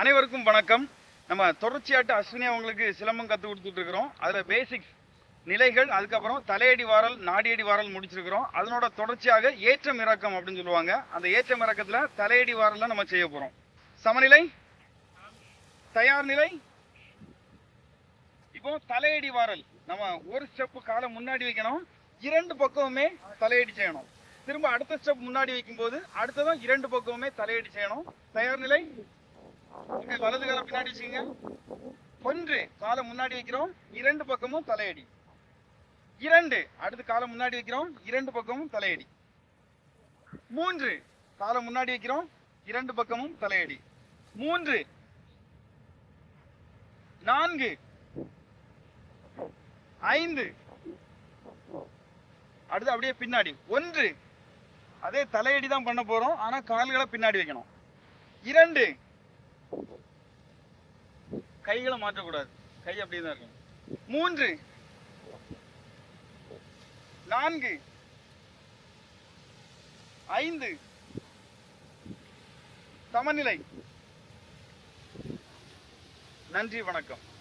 அனைவருக்கும் வணக்கம். நம்ம தொடர்ச்சியாட்டு அஸ்வினி அவங்களுக்கு சிலம்பம் கற்றுக் கொடுத்துட்டு இருக்கிறோம். அதில் பேசிக்ஸ் நிலைகள் அதுக்கப்புறம் தலையடி வாரல் நாடியடி வாரல் முடிச்சிருக்கிறோம். அதனோட தொடர்ச்சியாக ஏற்றம் இறக்கம் அப்படின்னு சொல்லுவாங்க. அந்த ஏற்றம் இறக்கத்தில் தலையடி வாரலில் நம்ம செய்ய போகிறோம் சமநிலை? தயார் நிலை? இப்போ தலையடி வாரல். நம்ம ஒரு ஸ்டெப்பு காலை முன்னாடி வைக்கணும். இரண்டு பக்கமுமே தலையடி செய்யணும். திரும்ப அடுத்த ஸ்டெப் முன்னாடி வைக்கும்போது அடுத்ததும் இரண்டு பக்கமுமே தலையடி செய்யணும். தயார் நிலை? ஓகே, வலது காலை பின்னாடி வச்சுக்கோங்க. ஒன்று காலை முன்னாடி வைக்கிறோம். இரண்டு பக்கமும் தலையடி. இரண்டு அடுத்து காலை முன்னாடி வைக்கிறோம். இரண்டு பக்கமும் தலையடி. மூன்று காலை முன்னாடி வைக்கிறோம். இரண்டு பக்கமும் தலையடி. மூன்று நான்கு ஐந்து. அடுத்து அப்படியே பின்னாடி. ஒன்று அதே தலையடி தான் பண்ண போறோம். ஆனா கால்களை பின்னாடி வைக்கணும். இரண்டு கைகளை மாற்றக்கூடாது. கை அப்படியே தான் இருக்கும் மூன்று. நான்கு. ஐந்து. சமநிலை. நன்றி வணக்கம்.